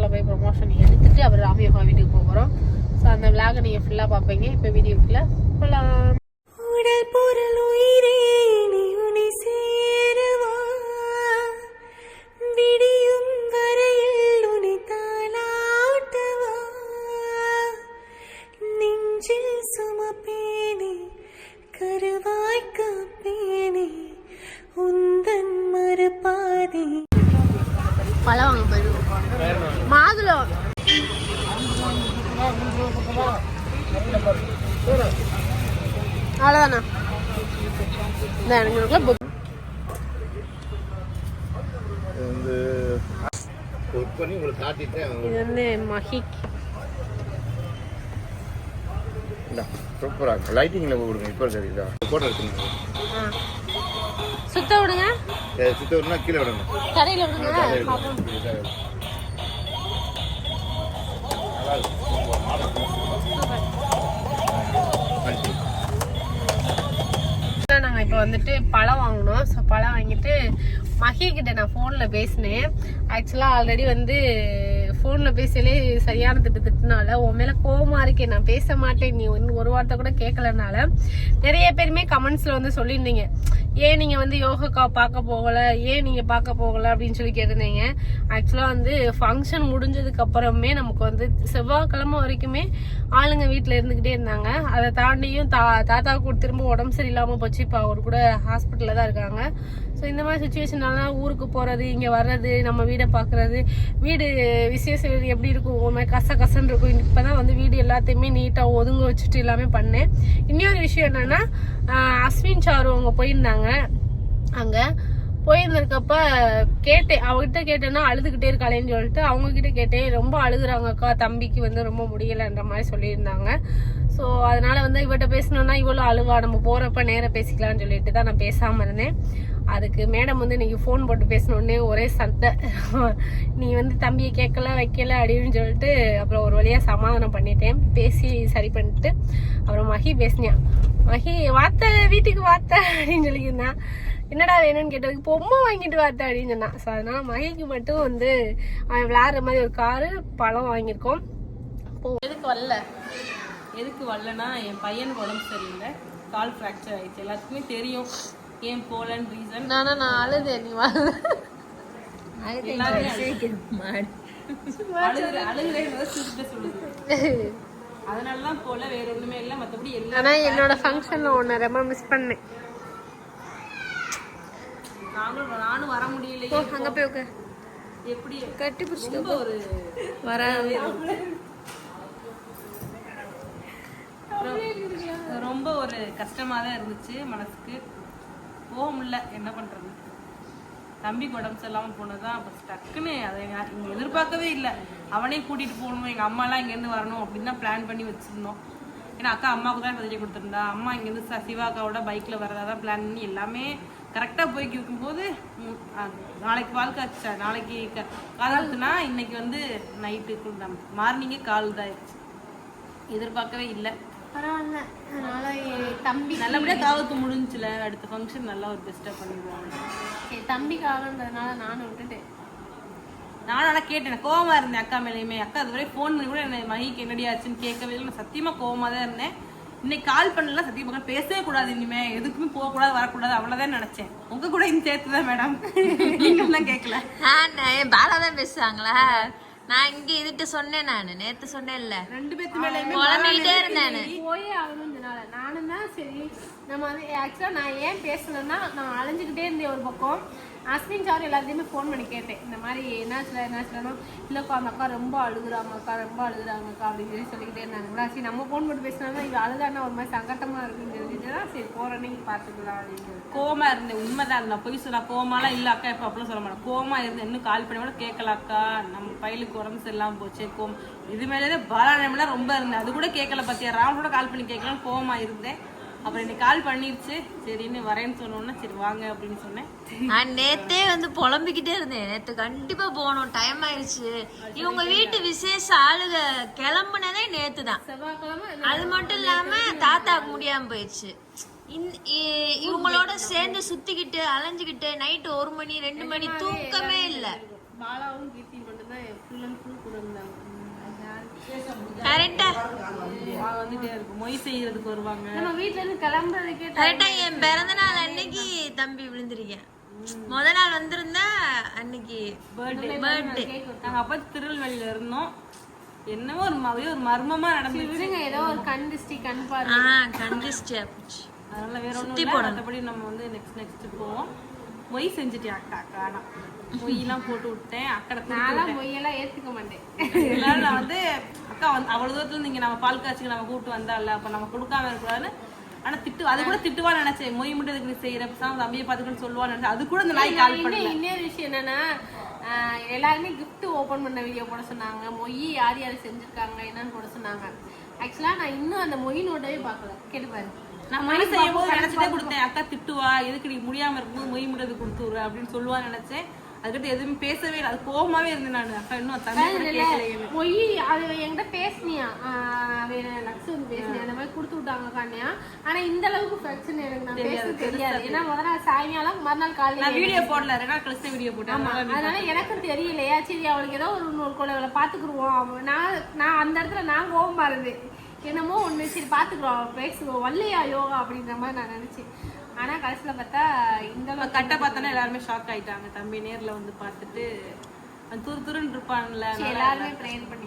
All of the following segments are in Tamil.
சத்யாவில் போய் ப்ரொமோஷன் எடுத்துட்டு அப்புறம் ராமயோகா வீட்டுக்கு போக போகிறோம் ஸோ அந்த விளாக நீங்கள் ஃபுல்லாக பார்ப்பீங்க. இப்போ வீடியோக்குள்ள போகலாம் உடல் பொருள் உயிரே பழம் வாங்க. மாதுளம் அவ்வளோதாண்ணா இந்த எனக்கு புக் வந்து ஒர்க் பண்ணி உங்களுக்கு காட்டிட்டேன். இது வந்து மஹிக் சூப்பராக லைட்டிங்கில் கொடுங்க. இப்போ இருக்கிறது போட்டோ எடுத்துங்க சுத்த விடுங்க. சுத்த விடனா கீழே கடையில் விடுங்க. நாங்கள் இப்போ வந்துட்டு பழம் வாங்கினோம். ஸோ பழம் வாங்கிட்டு மகி கிட்ட நான் ஃபோனில் பேசினேன். ஆக்சுவலாக ஆல்ரெடி வந்து ஃபோனில் பேசலே சரியான திட்டத்தை திட்டுனால உன் மேலே கோவமாக இருக்கேன் நான் பேச மாட்டேன். நீ இன்னும் ஒரு வார்த்தை கூட கேட்கலனால நிறைய பேருமே கமெண்ட்ஸில் வந்து சொல்லியிருந்தீங்க. ஏன் நீங்கள் வந்து யோகாக்கா பார்க்க போகலை? ஏன் நீங்கள் பார்க்க போகலை? அப்படின்னு சொல்லி கேட்டிருந்தீங்க. ஆக்சுவலாக வந்து ஃபங்க்ஷன் முடிஞ்சதுக்கு அப்புறமே நமக்கு வந்து செவ்வாய்க்கிழமை வரைக்குமே ஆளுங்க வீட்டில் இருந்துக்கிட்டே இருந்தாங்க. அதை தாண்டியும் தா தாத்தாவுக்கு திரும்ப உடம்பு சரியில்லாமல் போச்சு. இப்போ அவர் கூட ஹாஸ்பிட்டலில் தான் இருக்காங்க. ஸோ இந்த மாதிரி சுச்சுவேஷனாலாம் ஊருக்கு போகிறது இங்கே வர்றது நம்ம வீடை பார்க்குறது வீடு விசேஷ வீடு எப்படி இருக்கும் ஒரு மாதிரி கச கசன்னு இருக்கும். இப்போ தான் வந்து வீடு எல்லாத்தையுமே நீட்டாக ஒதுங்க வச்சுட்டு எல்லாமே பண்ணேன். இன்னொரு விஷயம் என்னென்னா அஸ்வின் சாரு அவங்க போயிருந்தாங்க. அங்கே போயிருந்திருக்கப்ப கேட்டேன். அவகிட்ட கேட்டேன்னா அழுதுகிட்டே இருக்காளேன்னு சொல்லிட்டு அவங்க கிட்ட கேட்டேன். ரொம்ப அழுகுறாங்கக்கா தம்பிக்கு வந்து ரொம்ப முடியலைன்ற மாதிரி சொல்லியிருந்தாங்க. ஸோ அதனால வந்து இவட்ட பேசணும்னா இவ்வளோ அழுவா நம்ம போறப்ப நேரம் பேசிக்கலாம்னு சொல்லிட்டு தான் நான் பேசாமல் இருந்தேன். அதுக்கு மேடம் வந்து இன்னைக்கு ஃபோன் போட்டு பேசினோடனே ஒரே சண்டை நீ வந்து தம்பியை கேட்கல வைக்கல அப்படின்னு சொல்லிட்டு அப்புறம் ஒரு வழியாக சமாதானம் பண்ணிட்டேன். பேசி சரி பண்ணிட்டு அப்புறம் மகி பேசினேன் மகி வாத்த வீட்டுக்கு வாத்த அப்படின்னு சொல்லியிருந்தான் என்னடா வேணும்னு கேட்டதுக்கு பொம்மை வாங்கிட்டு வார்த்தை அப்படின்னு சொன்னான். ஸோ அதனால மகிக்கு மட்டும் வந்து அவன் விளையாடுற மாதிரி ஒரு காரு பழம் வாங்கியிருக்கோம். எதுக்கு வரல? எதுக்கு வரலன்னா என் பையனுக்கு உடம்பு சரியில்லை. கால் ஃப்ராக்சர் ஆயிடுச்சு. எல்லாத்துக்குமே தெரியும். ஏன் போலன்னு ரீசன் நானா நான் அழுதேன் நீ வரல எல்லாருமே அழுகுற அழுகுறேன் சிரிச்சுட்டு சொல்லுது. அதனால தான் போல வேற ஒண்ணுமே இல்லை. எல்லாம் ஆனா என்னோட ஃபங்க்ஷன்ல ஒன்னு ரொம்ப மிஸ் பண்ணேன். நானும் நானும் வர முடியலையே அங்க போய் உட்கார். எப்படி? கட்டி ரொம்ப ஒரு வர ரொம்ப ஒரு கஷ்டமா தான் இருந்துச்சு மனசுக்கு. போக முடியல என்ன பண்ணுறது தம்பிக்கு உடம்பு சரியில்லாம போனதுதான் அப்போ டக்குன்னு அதை இங்கே எதிர்பார்க்கவே இல்லை. அவனே கூட்டிகிட்டு போகணும் எங்கள் அம்மாலாம் இங்கேருந்து வரணும் அப்படின்னு தான் பிளான் பண்ணி வச்சுருந்தோம். ஏன்னா அக்கா அம்மாவுக்கு தான் பதிலே கொடுத்துருந்தா. அம்மா இங்கேருந்து ச- அக்காவோட பைக்ல வரதா தான் பிளான் பண்ணி எல்லாமே கரெக்டாக போய்க்கு இருக்கும்போது ம், நாளைக்கு பால் காய்ச்சா நாளைக்கு க- காதலுக்குனா இன்னைக்கு வந்து நைட்டு மார்னிங்கே கால் இதாயிருச்சு எதிர்பார்க்கவே இல்லை. பரவாயில்ல. அதனால தம்பி நல்லபடியா காவத்து முடிஞ்சுல அடுத்த ஃபங்க்ஷன் நல்லா ஒரு பெஸ்டா பண்ணிடுவோம் என் தம்பிக்காகன்றதுனால நானும் விட்டுட்டேன். நானும் ஆனா கேட்டேன் கோவமா இருந்தேன் அக்கா மேலேயுமே. அக்கா அது வரை ஃபோன் பண்ணி கூட என்ன மகிக்கு என்னடி ஆச்சுன்னு கேட்கவே இல்லை. நான் சத்தியமா கோவமா தான் இருந்தேன். இன்னைக்கு கால் பண்ணல சத்தியமா அக்கா பேசவே கூடாது இனிமே. எதுக்குமே போக கூடாது வரக்கூடாது அவ்வளவுதான் நினைச்சேன். உங்க கூட இந்த சேர்த்து தான் மேடம் நீங்க தான் கேட்கல பாலா தான் பேசுவாங்களா? நான் இங்க இதுட்டு சொன்னேன் நானு. நேத்து சொன்னேன்ல. ரெண்டு பேத்து மேலேயுமே குழம்பிக்கிட்டே இருந்தேன் போயே ஆகணும்னால நானும் தான் சரி நம்ம வந்து ஆக்சுவலாக நான் ஏன் பேசலைன்னா நான் அலைஞ்சுக்கிட்டே இருந்தேன் ஒரு பக்கம். அஸ்வின் சார் எல்லாத்தையுமே ஃபோன் பண்ணி கேட்டேன். இந்த மாதிரி என்னாச்சுல என்னாச்சுலன்னா இல்லைக்கா அந்த அக்கா ரொம்ப அழுகுறாங்கக்கா ரொம்ப அழுகுறாங்கக்கா அப்படின்னு சொல்லி சொல்லிக்கிட்டே இருந்தாங்களா சரி நம்ம ஃபோன் போட்டு பேசினா இது அழுதானா ஒரு மாதிரி சங்கட்டமாக இருக்குன்னு சொல்லிட்டு தான் சரி போகிறேன்னு பார்த்துக்கலாம் அப்படின்னு கோமா இருந்தேன். உண்மைதான் நான் பொய் சொல்ல கோமாலாம் இல்லை அக்கா இப்போ அப்படிலாம் சொல்ல மாட்டேன். கோமா இருந்தேன். இன்னும் கால் பண்ணி கூட கேட்கல அக்கா. நம்ம பையலுக்கு உடம்பு சரியில்லாமல் போச்சு கோம் இது மேலே பாலானம்லாம் ரொம்ப இருந்தேன். அது கூட கேட்கல பார்த்தியா ராம் கூட கால் பண்ணி கேட்கலாம் கோமா இருந்தேன். அப்புறம் இன்னைக்கு கால் பண்ணிருச்சு. சரின்னு வரேன்னு சொன்னோன்னா சரி வாங்க அப்படின்னு சொன்னேன். நான் நேத்தே வந்து புலம்பிக்கிட்டே இருந்தேன். நேத்து கண்டிப்பா போகணும். டைம் ஆயிடுச்சு. இவங்க வீட்டு விசேஷ ஆளுக கிளம்புனதே நேத்து தான். அது மட்டும் இல்லாம தாத்தாக்கு முடியாம போயிடுச்சு. இவங்களோட சேர்ந்து சுத்திக்கிட்டு அலைஞ்சுக்கிட்டு நைட்டு ஒரு மணி ரெண்டு மணி தூக்கமே இல்ல. பாலாவும் கரெக்டா. அவங்க வந்துட்டே இருக்கும். மொய் செய்யறதுக்கு வருவாங்க. நம்ம வீட்ல இருந்து கிளம்புறதுக்கே கரெக்டா என் பிறந்த நாள் அன்னைக்கு தம்பி விழுந்திருக்கேன். முத நாள் வந்திருந்தா அன்னைக்கு பர்த்டே பர்த்டே நாங்க அப்ப திருநெல்வேலியில இருந்தோம். என்னவோ ஒரு ம- ஒரு மர்மமா நடந்துச்சு. விடுங்க. ஏதோ ஒரு கண் திஷ்டி கண் பார்வை. ஆ கண்டிஸ்டியா போச்சு அதனால வேற ஒண்ணும் இல்ல. மற்றபடி நம்ம வந்து நெக்ஸ்ட் நெக்ஸ்ட் போவோம். மொய் செஞ்சுட்டேன் அக்கா ஆனா மொய்யெல்லாம் போட்டு விட்டேன் அக்கடை நான்லாம் பொய்யெல்லாம் ஏத்துக்க மாட்டேன். நான் வந்து அக்கா வந்து அவ்வளவு தூரத்துல இருந்து இங்க நம்ம பால் காய்ச்சிக்கு நம்ம கூப்பிட்டு வந்தால அப்ப நம்ம கொடுக்காம இருக்கக்கூடாதுன்னு ஆனா திட்டு அது கூட திட்டுவான்னு நினைச்சேன். மொய் மட்டும் இதுக்கு நீ செய்யற? பேசாம தம்பியை பாத்துக்கன்னு சொல்லுவான்னு நினைச்சேன். அது கூட இந்த நாய் கால் பண்ணல. இன்னொரு விஷயம் என்னன்னா எல்லாருமே gift ஓபன் பண்ண வீடியோ போட சொன்னாங்க. மொய் யார் யார் செஞ்சிருக்காங்க என்னன்னு போட சொன்னாங்க. ஆக்சுவலா நான் இன்னும் அந்த மொய் நோட்டவே பார்க்கல. கேட்டு பாரு. நான் மொய் செய்யும் போது நினைச்சிட்டே கொடுத்தேன். அக்கா திட்டுவா? எதுக்கு நீ முடியாம இருக்கும்போது மொய் முடியாது கொடுத்து விடுற? அப்படின்னு சொல்லுவான்னு நினைச்சேன். அதுக்கிட்ட எதுவுமே பேசவே இல்லை. அது கோவமாவே இருந்தேன் நான். அக்கா இன்னும் கேட்கலையே மொய் அது என்கிட்ட பேசுனியா? லக்ஸ் வந்து பேசுனியா? அந்த மாதிரி கொடுத்து விட்டாங்க காண்ணியா? ஆனா இந்த அளவுக்கு பிரச்சனை எனக்கு நான் பேச தெரியாது. ஏன்னா முதல் நாள் சாயங்காலம் மறுநாள் காலையில நான் வீடியோ போடல. ரெண்டு கழிச்சு வீடியோ போட்டேன். அதனால எனக்கும் தெரியலையா? சரி அவளுக்கு ஏதோ ஒரு இன்னொரு கொலைகளை பாத்துக்குருவோம் நான் நான் அந்த இடத்துல நான் கோவமா இருந்தேன். என்னமோ ஒண்ணு. சரி பாத்துக்குறோம் அவ பேசுவோம் வல்லையா யோகா அப்படின்ற மாதிரி நான் நினைச்சேன். ஆனா கடைசியில பார்த்தா இந்த கட்ட பார்த்தோன்னா எல்லாருமே ஷாக் ஆயிட்டாங்க. தம்பி நேர்ல வந்து பார்த்துட்டு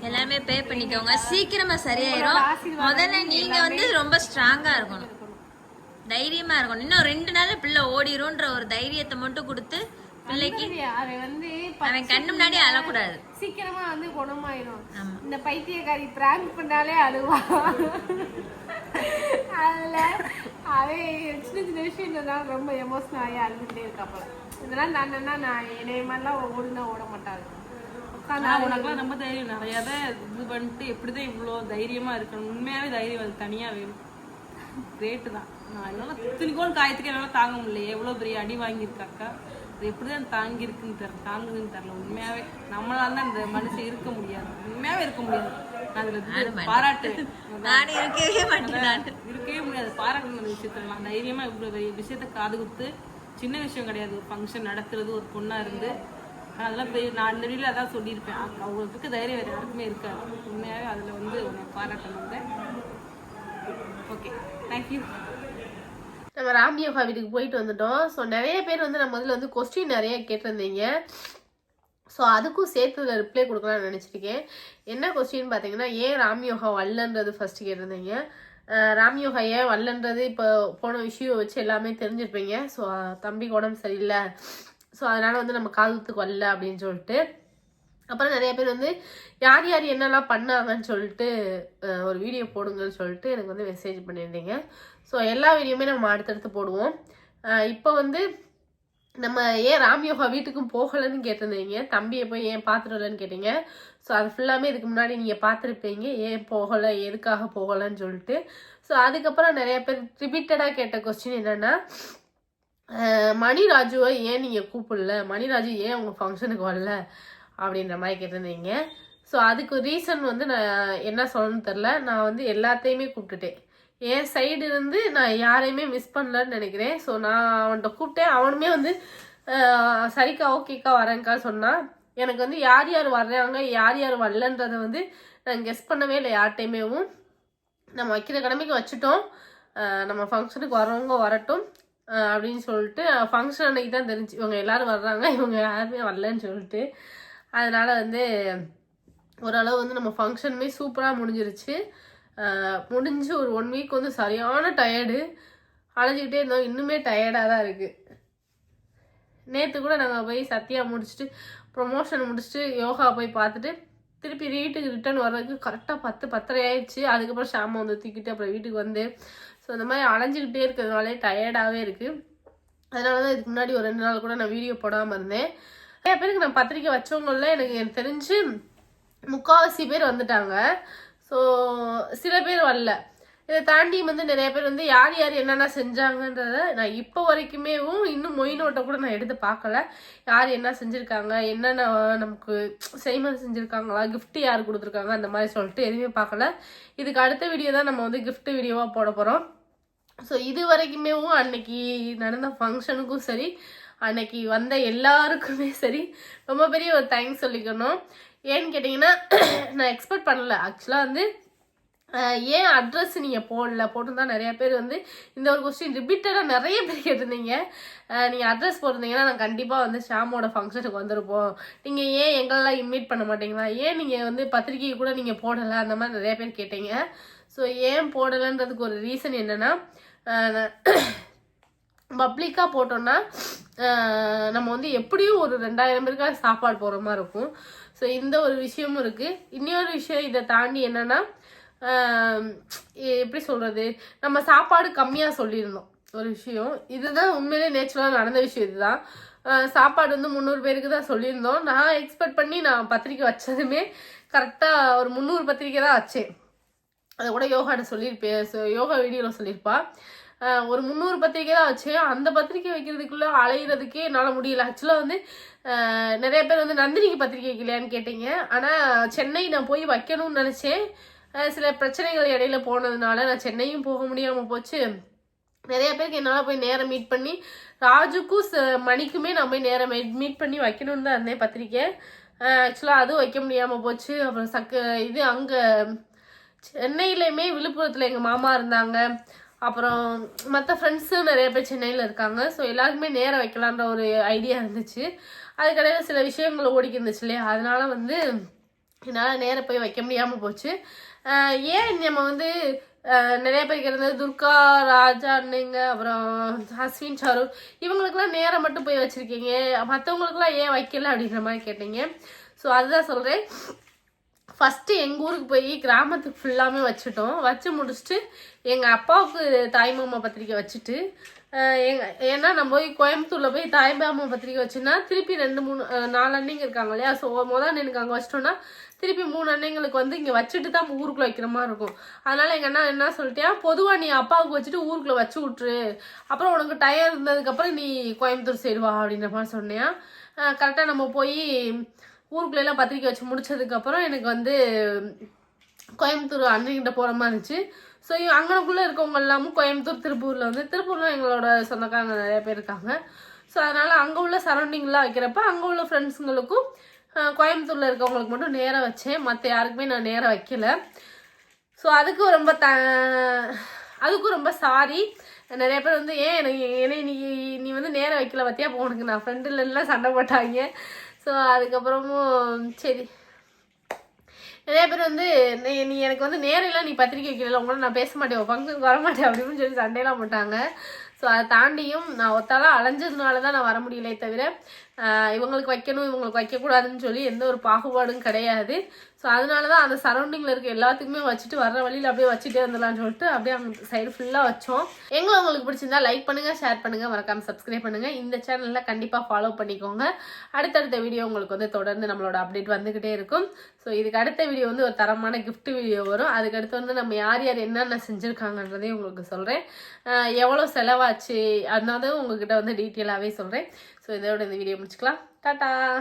எல்லாருமே பே பண்ணிக்கோங்க. சீக்கிரமா சரியாயிரும். முதல்ல நீங்க வந்து ரொம்ப ஸ்ட்ராங்கா இருக்கணும். தைரியமா இருக்கணும். இன்னும் ரெண்டு நாள்ல பிள்ளை ஓடிரும்ன்ற ஒரு தைரியத்தை மட்டும் கொடுத்து பிள்ளைக்கு அவன் வந்து அவன் கண்ணு முன்னாடி அழக்கூடாது. சீக்கிரமா வந்து குணமாயிரும். இந்த பைத்தியக்காரி பிராங்க் பண்ணாலே அழுவா. அதுல அவன் சின்ன சின்ன விஷயம் தான் ரொம்ப எமோஷனல் ஆகி அழுதுட்டே இருக்காப்பல இதெல்லாம் நான் என்ன நான் என்னைய மாதிரிலாம் ஓடுனா ஓட மாட்டாங்க ஆனா உனக்குலாம் ரொம்ப தைரியம். நிறைய தான் இது பண்ணிட்டு எப்படிதான் இவ்வளோ தைரியமா இருக்கணும்? உண்மையாவே தைரியம் அது தனியா வேணும். கிரேட்டு தான். நான் என்னால துணிக்கோள் காயத்துக்கு என்னால தாங்க முடியல எவ்வளவு பெரிய அடி வாங்கியிருக்காக்கா அது எப்படிதான் தாங்கி இருக்குன்னு தெரியல தாங்குதுன்னு தெரியல. உண்மையாவே நம்மளால தான் இந்த மனுஷன் இருக்க முடியாது. உண்மையாவே இருக்க முடியாது. நான் அதுல இது பாராட்டுவேன் நானும் இருக்கவே மாட்டேன் நானு. இருக்கவே முடியாது. பாராட்டணும் அந்த தைரியமா இவ்வளவு பெரிய விஷயத்த காது குத்து சின்ன விஷயம் கிடையாது. ஒரு ஃபங்க்ஷன் நடத்துறது ஒரு பொண்ணா இருந்து. அதெல்லாம் பெரிய நான் அந்த வீடியோல அதான் சொல்லியிருப்பேன். அக்கா, அவங்களுக்கு தைரியம் வேற யாருக்குமே இருக்காது. உண்மையாவே அதுல வந்து உன்னை பாராட்டணும் ஓகே தேங்க்யூ நம்ம ராமியோகா வீட்டுக்கு போயிட்டு வந்துட்டோம். ஸோ நிறைய பேர் வந்து நம்ம முதல்ல வந்து கொஸ்டின் நிறைய கேட்டிருந்தீங்க. ஸோ அதுக்கும் சேர்த்து ரிப்ளை கொடுக்கலாம்னு நினச்சிருக்கேன். என்ன கொஸ்டின் பார்த்தீங்கன்னா ஏன் ராம்யோகா வல்லன்றது ஃபஸ்ட்டு கேட்டிருந்தீங்க. அஹ் ராம்யோகா ஏன் வல்லன்றது இப்போ போன விஷயம் வச்சு எல்லாமே தெரிஞ்சிருப்பீங்க. ஸோ தம்பிக்கு உடம்பு சரியில்லை. ஸோ அதனால் வந்து நம்ம காலத்துக்கு வரல அப்படின்னு சொல்லிட்டு. அப்புறம் நிறைய பேர் வந்து யார் யார் என்னெல்லாம் பண்ணாங்கன்னு சொல்லிட்டு ஒரு வீடியோ போடுங்கன்னு சொல்லிட்டு எனக்கு வந்து மெசேஜ் பண்ணியிருந்தீங்க. ஸோ எல்லா வீடியோமே நம்ம அடுத்தடுத்து போடுவோம். இப்போ வந்து நம்ம ஏன் ராம்யோகா வீட்டுக்கும் போகலைன்னு கேட்டிருந்தீங்க? தம்பியை போய் ஏன் பார்த்துட்டு வரலன்னு கேட்டீங்க? ஸோ அது ஃபுல்லாமே இதுக்கு முன்னாடி நீங்கள் பார்த்துருப்பீங்க. ஏன் போகலை? எதுக்காக போகலைன்னு சொல்லிட்டு. ஸோ அதுக்கப்புறம் நிறைய பேர் ரிப்பீட்டடாக கேட்ட கொஸ்டின் என்னென்னா மணிராஜுவை ஏன் நீங்கள் கூப்பிடல? மணிராஜு ஏன் உங்கள் ஃபங்க்ஷனுக்கு வரல? அப்படின்ற மாதிரி கேட்டிருந்தீங்க. ஸோ அதுக்கு ரீசன் வந்து நான் என்ன சொல்லணும்னு தெரில நான் வந்து எல்லாத்தையுமே கூப்பிட்டுட்டேன். என் சைடு இருந்து நான் யாரையுமே மிஸ் பண்ணலன்னு நினைக்கிறேன். ஸோ நான் அவன்கிட்ட கூப்பிட்டேன். அவனுமே வந்து சரிக்கா ஓகேக்கா வரேன்க்கா சொன்னான் எனக்கு வந்து யார் யார் வர்றாங்க யார் யார் வரலன்றதை வந்து நான் கெஸ் பண்ணவே இல்லை யார்கிட்டையுமேவும் நம்ம வைக்கிற கடமைக்கு வச்சுட்டோம். நம்ம ஃபங்க்ஷனுக்கு வரவங்க வரட்டும் அப்படின்னு சொல்லிட்டு ஃபங்க்ஷன் அன்னைக்கு தான் தெரிஞ்சு இவங்க எல்லோரும் வர்றாங்க இவங்க யாருமே வரலன்னு சொல்லிட்டு. அதனால் வந்து ஓரளவு வந்து நம்ம ஃபங்க்ஷனுமே சூப்பராக முடிஞ்சிருச்சு. முடிஞ்சு ஒரு ஒன் வீக் வந்து சரியான டயர்டு அலைஞ்சிக்கிட்டே இருந்தோம். இன்னுமே டயர்டாக தான் இருக்குது நேற்று கூட நாங்கள் போய் சத்யா முடிச்சுட்டு ப்ரொமோஷன் முடிச்சுட்டு யோகா போய் பார்த்துட்டு திருப்பி வீட்டுக்கு ரிட்டர்ன் வர்றதுக்கு கரெக்டாக பத்து பத்தரை ஆயிடுச்சு. அதுக்கப்புறம் ஷாமை வந்து தூக்கிட்டு அப்புறம் வீட்டுக்கு வந்து. ஸோ இந்த மாதிரி அலைஞ்சிக்கிட்டே இருக்கிறதுனாலே டயர்டாகவே இருக்குது அதனால தான் இதுக்கு முன்னாடி ஒரு ரெண்டு நாள் கூட நான் வீடியோ போடாமல் இருந்தேன். நிறைய பேருக்கு நான் பத்திரிக்கை வச்சவங்களில் எனக்கு எனக்கு தெரிஞ்சு முக்கால்வாசி பேர் வந்துட்டாங்க. ஸோ சில பேர் வரல. இதை தாண்டி வந்து நிறைய பேர் வந்து யார் யார் என்னென்ன செஞ்சாங்கன்றத நான் இப்போ வரைக்குமேவும் இன்னும் மொய் நோட்டை கூட நான் எடுத்து பார்க்கல. யார் என்ன செஞ்சுருக்காங்க? என்னென்ன நமக்கு செய்முறை செஞ்சுருக்காங்களா? கிஃப்ட் யார் கொடுத்துருக்காங்க? அந்த மாதிரி சொல்லிட்டு எதுவுமே பார்க்கல. இதுக்கு அடுத்த வீடியோ தான் நம்ம வந்து கிஃப்ட் வீடியோவாக போட போகிறோம் ஸோ இது வரைக்குமேவும் அன்னைக்கு நடந்த ஃபங்க்ஷனுக்கும் சரி அன்னைக்கு வந்த எல்லாருக்குமே சரி ரொம்ப பெரிய ஒரு தேங்க்ஸ் சொல்லிக்கணும். ஏன்னு கேட்டிங்கன்னா நான் எக்ஸ்பெக்ட் பண்ணல. ஆக்சுவலாக வந்து ஏன் அட்ரஸ் நீங்கள் போடல? போட்டிருந்தா நிறைய பேர் வந்து இந்த ஒரு கொஸ்டின் ரிப்பீட்டடாக நிறைய பேர் கேட்டிருந்தீங்க. நீங்கள் அட்ரஸ் போட்டிருந்தீங்கன்னா நான் கண்டிப்பாக வந்து ஷாமோட ஃபங்க்ஷனுக்கு வந்திருப்போம். நீங்கள் ஏன் எங்களெல்லாம் இன்வைட் பண்ண மாட்டீங்களா? ஏன் நீங்கள் வந்து பத்திரிக்கை கூட நீங்கள் போடலை? அந்த மாதிரி நிறைய பேர் கேட்டீங்க. ஸோ ஏன் போடலைன்றதுக்கு ஒரு ரீசன் என்னென்னா பப்ளிக்காக போட்டோன்னா நம்ம வந்து எப்படியும் ஒரு ரெண்டாயிரம் பேருக்காக சாப்பாடு போகிற மாதிரி இருக்கும். ஸோ இந்த ஒரு விஷயமும் இருக்குது இன்னொரு விஷயம் இதை தாண்டி என்னென்னா எப்படி சொல்கிறது நம்ம சாப்பாடு கம்மியாக சொல்லியிருந்தோம். ஒரு விஷயம். இதுதான் உண்மையிலே நேச்சுரலாக நடந்த விஷயம் இதுதான். சாப்பாடு வந்து முந்நூறு பேருக்கு தான் சொல்லியிருந்தோம். நான் எக்ஸ்பெக்ட் பண்ணி நான் பத்திரிக்கை வச்சதுமே கரெக்டாக ஒரு முந்நூறு பத்திரிக்கை தான் வச்சேன். அதை கூட யோகாட்ட சொல்லியிருப்பே யோகா வீடியோவில் சொல்லியிருப்பா. ஒரு முந்நூறு பத்திரிக்கை தான் வச்சேன். அந்த பத்திரிக்கை வைக்கிறதுக்குள்ளே அலையிறதுக்கே என்னால் முடியல. ஆக்சுவலாக வந்து நிறைய பேர் வந்து நந்தினிக்கு பத்திரிக்கை வைக்கலையான்னு கேட்டீங்க. ஆனால் சென்னை நான் போய் வைக்கணும்னு நினச்சேன். சில பிரச்சனைகள் இடையில போனதுனால நான் சென்னையும் போக முடியாமல் போச்சு. நிறைய பேருக்கு என்னால் போய் நேரம் மீட் பண்ணி ராஜுக்கும் ச- மணிக்குமே நான் போய் நேரம் மீட் பண்ணி வைக்கணும்னு தான் இருந்தேன் பத்திரிக்கை ஆக்சுவலாக அதுவும் வைக்க முடியாமல் போச்சு. அப்புறம் சக்கு இது அங்கே சென்னையிலையுமே விழுப்புரத்தில் எங்கள் மாமா இருந்தாங்க. அப்புறம் மற்ற ஃப்ரெண்ட்ஸும் நிறைய பேர் சென்னையில் இருக்காங்க. ஸோ எல்லாருக்குமே நேரம் வைக்கலான்ற ஒரு ஐடியா இருந்துச்சு. அதுக்கடையில் சில விஷயங்கள் ஓடிக்கி இருந்துச்சு இல்லையா? அதனால வந்து என்னால் நேரம் போய் வைக்க முடியாமல் போச்சு. ஏன் நம்ம வந்து நிறைய பேருக்கு இருந்தது துர்கா ராஜா அண்ணங்க அப்புறம் அஸ்வின் சாரு இவங்களுக்குலாம் நேரம் மட்டும் போய் வச்சுருக்கீங்க. மற்றவங்களுக்குலாம் ஏன் வைக்கல அப்படின்ற மாதிரி கேட்டீங்க. ஸோ அதுதான் சொல்கிறேன் ஃபஸ்ட்டு எங்கள் ஊருக்கு போய் கிராமத்துக்கு ஃபுல்லாமே வச்சுட்டோம். வச்சு முடிச்சுட்டு எங்கள் அப்பாவுக்கு தாய்மாமா பத்திரிக்கை வச்சுட்டு அஹ் எங்க ஏன்னா நம்ம போய் கோயம்புத்தூரில் போய் தாய்மாமா பத்திரிக்கை வச்சுன்னா திருப்பி ரெண்டு மூணு நாலு அண்ணிங்க இருக்காங்க இல்லையா? ஸோ முதல் அண்ணனுக்கு அங்கே வச்சிட்டோன்னா திருப்பி மூணு அண்ணங்களுக்கு வந்து இங்கே வச்சுட்டு தான் நம்ம ஊருக்குள்ள வைக்கிற மாதிரி இருக்கும். அதனால எங்கள் அண்ணா என்ன சொல்லிட்டியா? பொதுவாக நீ அப்பாவுக்கு வச்சுட்டு ஊருக்குள்ளே வச்சு விட்ரு அப்புறம் உனக்கு டயர் இருந்ததுக்கப்புறம் நீ கோயம்புத்தூர் சைடு வா அப்படின்ற மாதிரி சொன்னியா? கரெக்டாக நம்ம போய் ஊருக்குள்ள எல்லாம் பத்திரிக்கை வச்சு முடிச்சதுக்கப்புறம் எனக்கு வந்து கோயம்புத்தூர் அண்ணன்கிட்ட போகிற மாதிரி இருந்துச்சு. ஸோ அங்கனக்குள்ளே இருக்கவங்க எல்லாமும் கோயம்புத்தூர் திருப்பூரில் வந்து திருப்பூரில் எங்களோட சொந்தக்காரங்க நிறைய பேர் இருக்காங்க. ஸோ அதனால் அங்கே உள்ள சரௌண்டிங்லாம் வைக்கிறப்ப அங்கே உள்ள ஃப்ரெண்ட்ஸுங்களுக்கும் கோயம்புத்தூரில் இருக்கவங்களுக்கு மட்டும் நேரம் வச்சேன். மற்ற யாருக்குமே நான் நேரம் வைக்கல. ஸோ அதுக்கும் ரொம்ப த அதுக்கும் ரொம்ப சாரி நிறைய பேர் வந்து ஏன் எனக்கு என்னை நீ நீ வந்து நேரம் வைக்கல பார்த்தியா அப்போ உனக்கு நான் ஃப்ரெண்டுலாம் சண்டை போட்டாங்க. ஸோ அதுக்கப்புறமும் சரி. நிறைய பேர் வந்து நீ எனக்கு வந்து நேரெல்லாம் நீ பத்திரிக்கை வைக்கல உங்களோட நான் பேச மாட்டேன் ஃபங்க்ஷன் வர மாட்டேன் அப்படின்னு சொல்லி சண்டையெல்லாம் போட்டாங்க. ஸோ அதை தாண்டியும் நான் ஒத்தாலாம் அலைஞ்சதுனால தான் நான் வர முடியலே தவிர இவங்களுக்கு வைக்கணும் இவங்களுக்கு வைக்கக்கூடாதுன்னு சொல்லி எந்த ஒரு பாகுபாடும் கிடையாது. ஸோ அதனால தான் அந்த சரௌண்டிங்கில் இருக்க எல்லாத்துக்குமே வச்சுட்டு வர்ற வழியில் அப்படியே வச்சுட்டே வந்துடலாம்னு சொல்லிட்டு அப்படியே அந்த சைடு ஃபுல்லாக வச்சோம். எங்களை உங்களுக்கு பிடிச்சிருந்தா லைக் பண்ணுங்கள் ஷேர் பண்ணுங்கள் மறக்காம சப்ஸ்கிரைப் பண்ணுங்கள் இந்த சேனலில் கண்டிப்பாக ஃபாலோ பண்ணிக்கோங்க. அடுத்தடுத்த வீடியோ உங்களுக்கு வந்து தொடர்ந்து நம்மளோட அப்டேட் வந்துக்கிட்டே இருக்கும். ஸோ இதுக்கு அடுத்த வீடியோ வந்து ஒரு தரமான கிஃப்ட் வீடியோ வரும். அதுக்கடுத்து வந்து நம்ம யார் யார் என்னென்ன செஞ்சுருக்காங்கன்றதையும் உங்களுக்கு சொல்கிறேன் எவ்வளோ செலவாச்சு அதனால உங்ககிட்ட வந்து டீட்டெயிலாகவே சொல்கிறேன் ஸோ இதோட இந்த வீடியோ முடிச்சுக்கலாம். டாட்டா!